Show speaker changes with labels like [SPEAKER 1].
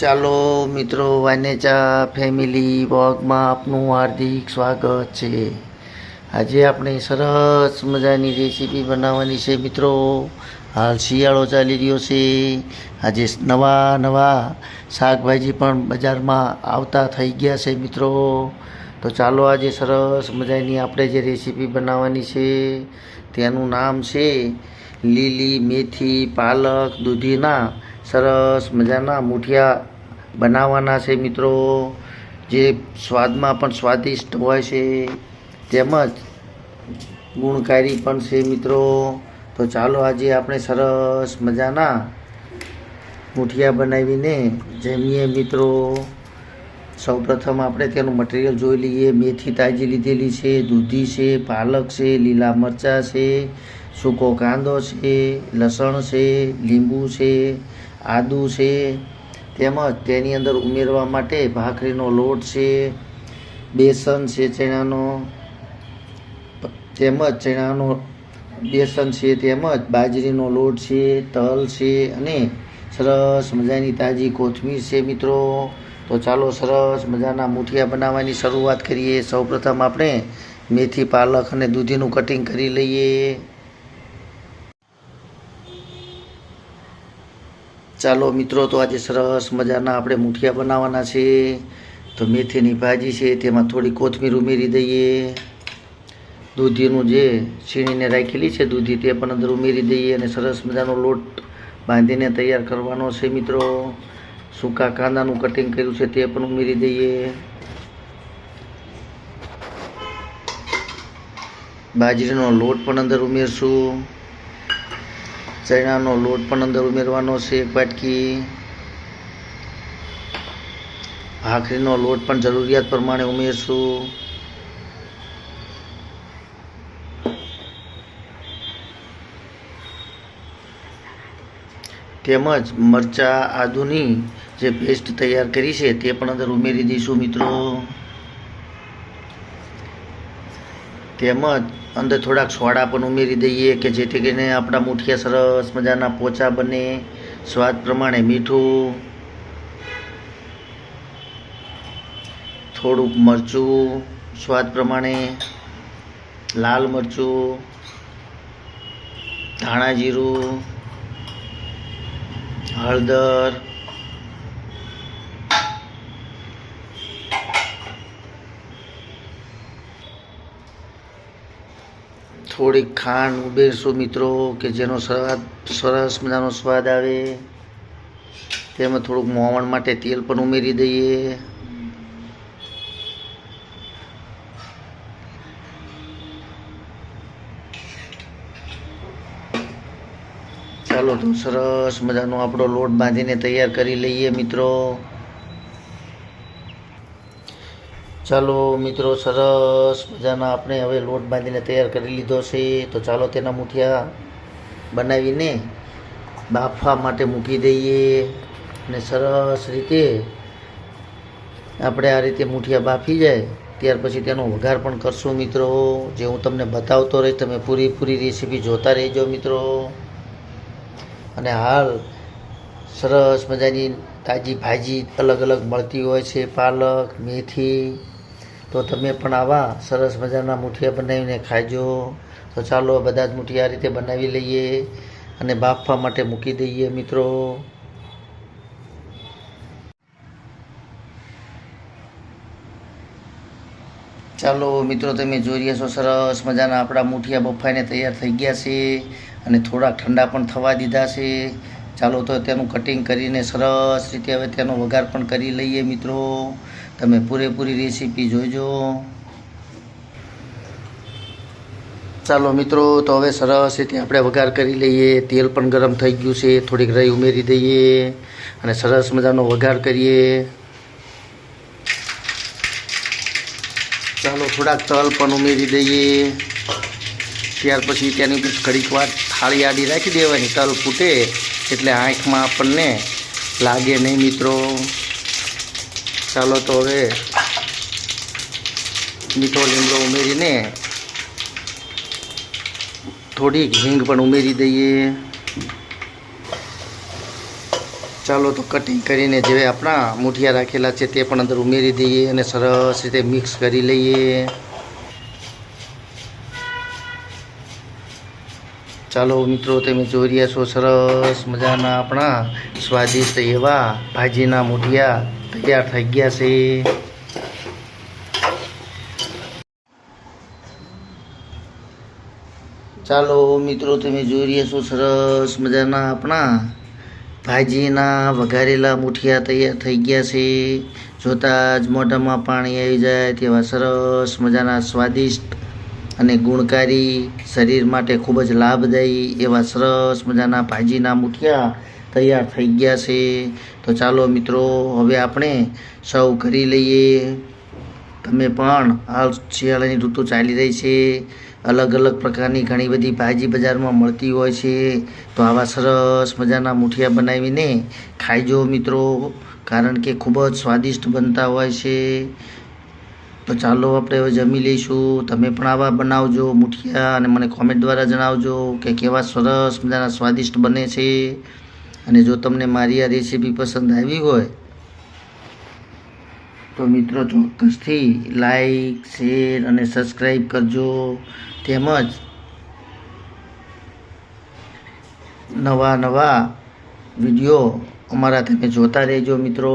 [SPEAKER 1] ચાલો મિત્રો, વાનેચા ફેમિલી વોગમાં આપનું હાર્દિક સ્વાગત છે. આજે આપણે સરસ મજાની રેસીપી બનાવવાની છે મિત્રો. હાલ શિયાળો ચાલી રહ્યો છે. આજે નવા નવા શાકભાજી પણ બજારમાં આવતા થઈ ગયા છે મિત્રો. તો ચાલો આજે સરસ મજાની આપણે જે રેસીપી બનાવવાની છે, તેનું નામ છે લીલી મેથી પાલક દૂધીના સરસ મજાના મુઠિયા બનાવવાના છે મિત્રો. જે સ્વાદમાં પણ સ્વાદિષ્ટ હોય છે. તેમજ ગુણકારી પણ છે મિત્રો. તો ચાલો આજે આપણે સરસ મજાના મુઠિયા બનાવીને જમીએ મિત્રો. સૌપ્રથમ આપણે તેનું મટીરિયલ જોઈ લઈએ. મેથી તાજી લીધેલી છે, દૂધી છે, પાલક છે, લીલા મરચાં છે, સૂકો કાંદો છે, લસણ છે, લીંબુ છે આદુ છે, તેમજ તેની અંદર ઉમેરવા માટે ભાખરીનો લોટ છે, બેસન છે ચણાનો, તેમજ ચણાનો બેસન છે, તેમજ બાજરીનો લોટ છે, તલ છે અને સરસ મજાની તાજી કોથમીર છે મિત્રો. તો ચાલો સરસ મજાના મુઠિયા બનાવવાની શરૂઆત કરીએ. સૌપ્રથમ આપણે મેથી, પાલક અને દૂધીનું કટિંગ કરી લઈએ. ચાલો મિત્રો, તો આજે સરસ મજાના આપણે મુઠિયા બનાવવાના છે. તો મેથીની ભાજી છે, તેમાં થોડી કોથમીર ઉમેરી દઈએ. દૂધીનું જે છીણીને રાખેલી છે દૂધી, તે પણ અંદર ઉમેરી દઈએ અને સરસ મજાનો લોટ બાંધીને તૈયાર કરવાનો છે મિત્રો. સૂકા કાંદાનું કટિંગ કર્યું છે, તે પણ ઉમેરી દઈએ. બાજરીનો લોટ પણ અંદર ઉમેરશું. ચણાનો લોટ પણ અંદર ઉમેરવાનો છે, એક વાટકી. ભાખરીનો લોટ પણ જરૂરિયાત પ્રમાણે ઉમેરશું. તેમજ મરચાં આદુની જે પેસ્ટ તૈયાર કરી છે, તે પણ અંદર ઉમેરી દઈશું મિત્રો. તેમજ અંદર થોડાક સોડા પણ ઉમેરી દઈએ કે જેથી કરીને આપણા મુઠિયા સરસ મજાના પોચા બને. સ્વાદ પ્રમાણે મીઠું, થોડુંક મરચું, સ્વાદ પ્રમાણે લાલ મરચું, ધાણા જીરું, હળદર થોડીક ખાંડ ઉમેરશું મિત્રો, કે જેનો સ્વાદ, સરસ મજાનો સ્વાદ આવે. તેમાં થોડુંક મોવણ માટે તેલ પણ ઉમેરી દઈએ. ચાલો તો સરસ મજાનો આપણો લોટ બાંધીને તૈયાર કરી લઈએ મિત્રો. ચાલો મિત્રો, સરસ મજાના આપણે હવે લોટ બાંધીને તૈયાર કરી લીધો છે. તો ચાલો તેના મુઠિયા બનાવીને બાફવા માટે મૂકી દઈએ અને સરસ રીતે આપણે આ રીતે મુઠિયા બાફી જાય, ત્યાર પછી તેનો વઘાર પણ કરશું મિત્રો. જે હું તમને બતાવતો રહીશ, તમે પૂરીપૂરી રેસીપી જોતા રહેજો મિત્રો. અને હાલ સરસ મજાની તાજી ભાજી અલગ અલગ મળતી હોય છે, પાલક, મેથી તો તમે પણ આવા સરસ મજાના મુઠિયા બનાવીને ખાજો તો ચાલો બધા જ મુઠિયા આ રીતે બનાવી લઈએ અને બાફવા માટે મૂકી દઈએ મિત્રો. ચાલો મિત્રો તમે જોઈ રહ્યા છો સરસ મજાના આપણા મુઠિયા બફાઈને તૈયાર થઈ ગયા છે અને થોડા ઠંડા પણ થવા દીધા છે. ચાલો તો તેનું કટિંગ કરીને સરસ રીતે હવે તેનો વઘાર પણ કરી લઈએ મિત્રો. તમે પૂરેપૂરી રેસીપી જોઈજો ચાલો મિત્રો, તો હવે સરસ રીતે આપણે વઘાર કરી લઈએ. તેલ પણ ગરમ થઈ ગયું છે. થોડીક રહી ઉમેરી દઈએ અને સરસ મજાનો વઘાર કરીએ. ચાલો, થોડાક તલ પણ ઉમેરી દઈએ. ત્યાર પછી તેની ઉપર ઘડીક વાર થાળી આડી રાખી દેવાની. તલ ફૂટે એટલે આંખમાં આપણને લાગે નહીં મિત્રો. ચાલો તો હવે મીઠો લીમડો ઉમેરીને થોડીક હિંગ પણ ઉમેરી દઈએ. ચાલો તો કટિંગ કરીને જે આપણા મૂઠિયા રાખેલા છે તે પણ અંદર ઉમેરી દઈએ અને સરસ રીતે મિક્સ કરી લઈએ. ચાલો મિત્રો, તમે જોઈ રહ્યા છો, સરસ મજાના આપણા સ્વાદિષ્ટ એવા ભાજીના મૂઠિયા તૈયાર થઈ ગયા છે. ચાલો મિત્રો, તમે જોઈ રહ્યા છો, સરસ મજાના આપણા ભાજીના વઘારેલા મૂઠિયા તૈયાર થઈ ગયા છે. જોતાં જ મોઢામાં પાણી આવી જાય તેવા સરસ મજાના સ્વાદિષ્ટ અને ગુણકારી શરીર માટે ખૂબ જ લાભદાયી એવા સરસ મજાના ભાજીના મુઠિયા તૈયાર થઈ ગયા છે. તો ચાલો મિત્રો, હવે આપણે સૌ કરી લઈએ. તમે પણ હાલ શિયાળાની ઋતુ ચાલી રહી છે. અલગ અલગ પ્રકારની ઘણી બધી ભાજી બજારમાં મળતી હોય છે. તો આવા સરસ મજાના મુઠિયા બનાવીને ખાઈજો મિત્રો, કારણ કે ખૂબ જ સ્વાદિષ્ટ બનતા હોય છે. તો ચાલો આપણે હવે જમી લઈશું. તમે પણ આવા બનાવજો, મુઠિયા અને મને કોમેન્ટ દ્વારા જણાવજો કે કેવા સરસ મજાના સ્વાદિષ્ટ બને છે. અને જો તમને મારી આ રેસીપી પસંદ આવી હોય, તો મિત્રો ચોક્કસથી લાઈક શેર અને સબસ્ક્રાઈબ કરજો. તેમજ નવા નવા વીડિયો અમારા તમે જોતા રહેજો મિત્રો.